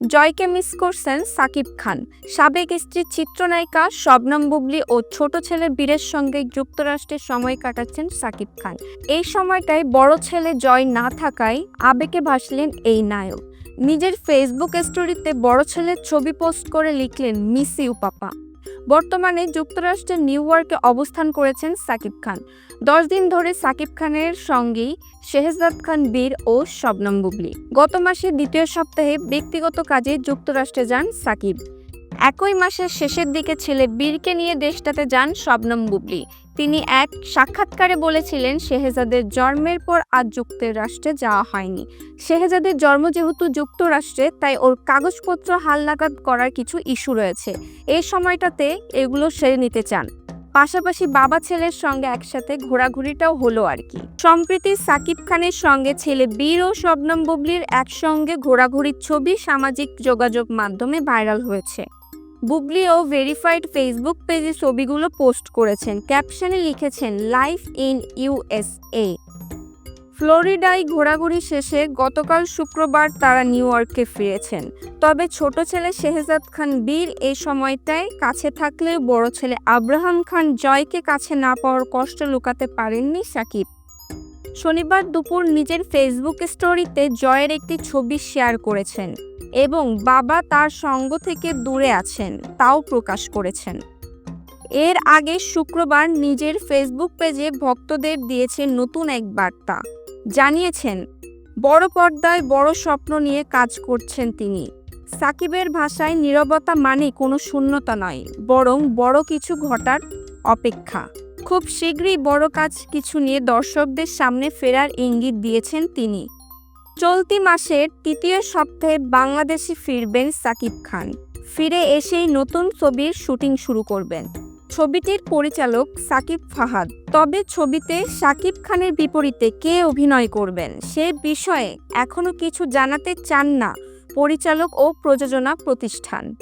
জয়কে মিস করছেন সাকিব খান। সাবেক স্ত্রী চিত্রনায়িকা শবনম বুবলি ও ছোট ছেলের বীরের সঙ্গে যুক্তরাষ্ট্রে সময় কাটাচ্ছেন সাকিব খান। এই সময়টায় বড় ছেলে জয় না থাকায় আবেগে ভাসলেন এই নায়ক। নিজের ফেসবুক স্টোরিতে বড় ছেলের ছবি পোস্ট করে লিখলেন, মিস ইউ, পাপা। বর্তমানে যুক্তরাষ্ট্রের নিউ ইয়র্কে অবস্থান করেছেন সাকিব খান। দশ দিন ধরে সাকিব খানের সঙ্গেই শেহজাদ খান, বীর ও শবনম বুবলি। গত মাসের দ্বিতীয় সপ্তাহে ব্যক্তিগত কাজে যুক্তরাষ্ট্রে যান সাকিব। একই মাসের শেষের দিকে ছেলে বীরকে নিয়ে দেশটাতে যান শবনম বুবলি। তিনি এক সাক্ষাৎকারে বলেছিলেন, শেহজাদের জন্মের পর আজ যুক্তরাষ্ট্রে যাওয়া হয়নি। শেহজাদের জন্ম যেহেতু যুক্তরাষ্ট্রে, তাই ওর কাগজপত্র হালনাগাদ করার কিছু ইস্যু রয়েছে। এই সময়টাতে এগুলো সেরে নিতে চান। পাশাপাশি বাবা ছেলের সঙ্গে একসাথে ঘোরাঘুরিটাও হলো আর কি। সম্প্রতি সাকিব খানের সঙ্গে ছেলে বীর ও শবনম বুবলির একসঙ্গে ঘোরাঘুরির ছবি সামাজিক যোগাযোগ মাধ্যমে ভাইরাল হয়েছে। বুবলি ও ভেরিফাইড ফেসবুক পেজে ছবিগুলো পোস্ট করেছেন। ক্যাপশনে লিখেছেন, লাইফ ইন ইউএসএ। ফ্লোরিডায় ঘোরাঘুরি শেষে গতকাল শুক্রবার তারা নিউ ইয়র্কে ফিরেছেন। তবে ছোট ছেলে শেহজাদ খান বীর এই সময়টায় কাছে থাকলেও বড় ছেলে আব্রাহাম খান জয়কে কাছে না পাওয়ার কষ্ট লুকাতে পারেননি সাকিব। শনিবার দুপুর নিজের ফেসবুক স্টোরিতে জয়ের একটি ছবি শেয়ার করেছেন এবং বাবা তার সঙ্গ থেকে দূরে আছেন, তাও প্রকাশ করেছেন। এর আগে শুক্রবার নিজের ফেসবুক পেজে ভক্তদের দিয়েছেন নতুন এক বার্তা। জানিয়েছেন, বড় পর্দায় বড় স্বপ্ন নিয়ে কাজ করছেন তিনি। সাকিবের ভাষায় নীরবতা মানে কোনো শূন্যতা নয়, বরং বড় কিছু ঘটার অপেক্ষা। খুব শীঘ্রই বড় কাজ কিছু নিয়ে দর্শকদের সামনে ফেরার ইঙ্গিত দিয়েছেন তিনি। চলতি মাসের তৃতীয় সপ্তাহে বাংলাদেশে ফিরবেন সাকিব খান। ফিরে এসেই নতুন ছবির শুটিং শুরু করবেন। ছবিটির পরিচালক সাকিব ফাহাদ। তবে ছবিতে সাকিব খানের বিপরীতে কে অভিনয় করবেন সে বিষয়ে এখনও কিছু জানাতে চান না পরিচালক ও প্রযোজনা প্রতিষ্ঠান।